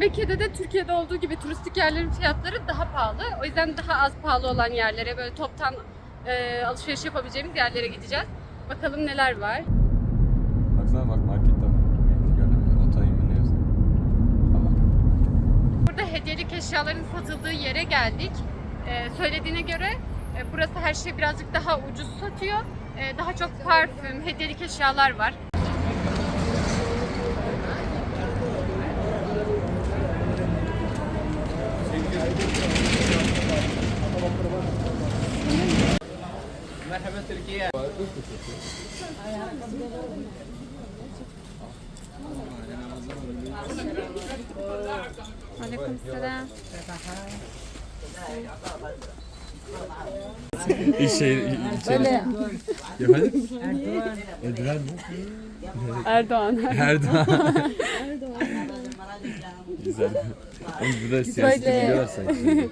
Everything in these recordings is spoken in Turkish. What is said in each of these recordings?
Mekke'de de Türkiye'de olduğu gibi turistik yerlerin fiyatları daha pahalı. O yüzden daha az pahalı olan yerlere böyle toptan e, alışveriş yapabileceğimiz yerlere gideceğiz. Bakalım neler var. Baksana bak market de var. Tamam. Burada hediyelik eşyaların satıldığı yere geldik. E, söylediğine göre e, burası her şey birazcık daha ucuz satıyor. E, daha çok parfüm, hediyelik eşyalar var. Aleykümselam. şey, Böyle Efendim? Erdoğan mı? Erdoğan. Erdoğan. Güzel. Oğlum burada biliyorlar sanki.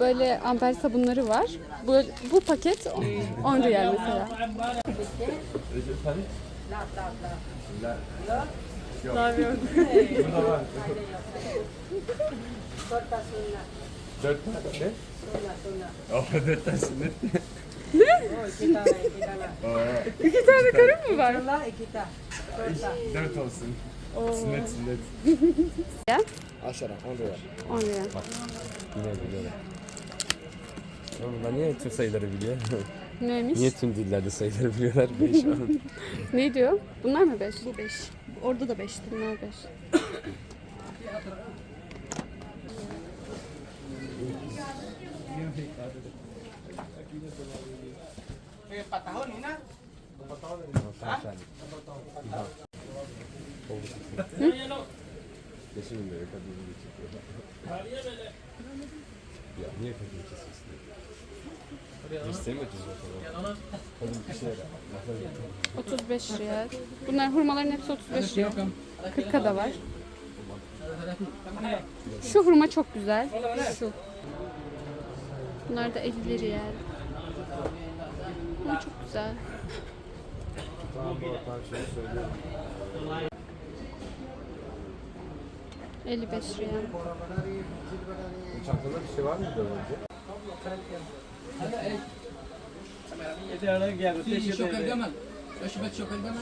Böyle amper sabunları var. Bu, bu paket 10 riyal mesela. Ne? Burada var. Dört tane ne? Oh, dört tane sünnet. Aa, İki tane karın mı var? dört olsun. Sünnet sünnet. Ya? Aşağı, on lira. 10 riyal. Yine biliyorlar. Bunlar niye tüm sayıları biliyor? Neymiş? niye tüm dillerde sayıları biliyorlar? Beş on. Ne diyor? Bunlar mı 5? Bu 5. Orada da 5'ti. Bunlar 5. Kesin böyle çekiyor. Ya niye kadını kesiyorsun? Sevmediniz o zaman. Kadın bir şey yap. 35 riyal. Bunlar hurmaların hepsi 35 riyal. 40'a da var. Şu hurma çok güzel. Şu. Bunlar da 50 riyal. Ama çok güzel. Tamam bu tam şeyi söylüyorum. 55 riyal. Bu çantada bir şey var mıydı önce? Şoker demem. Şoker demem.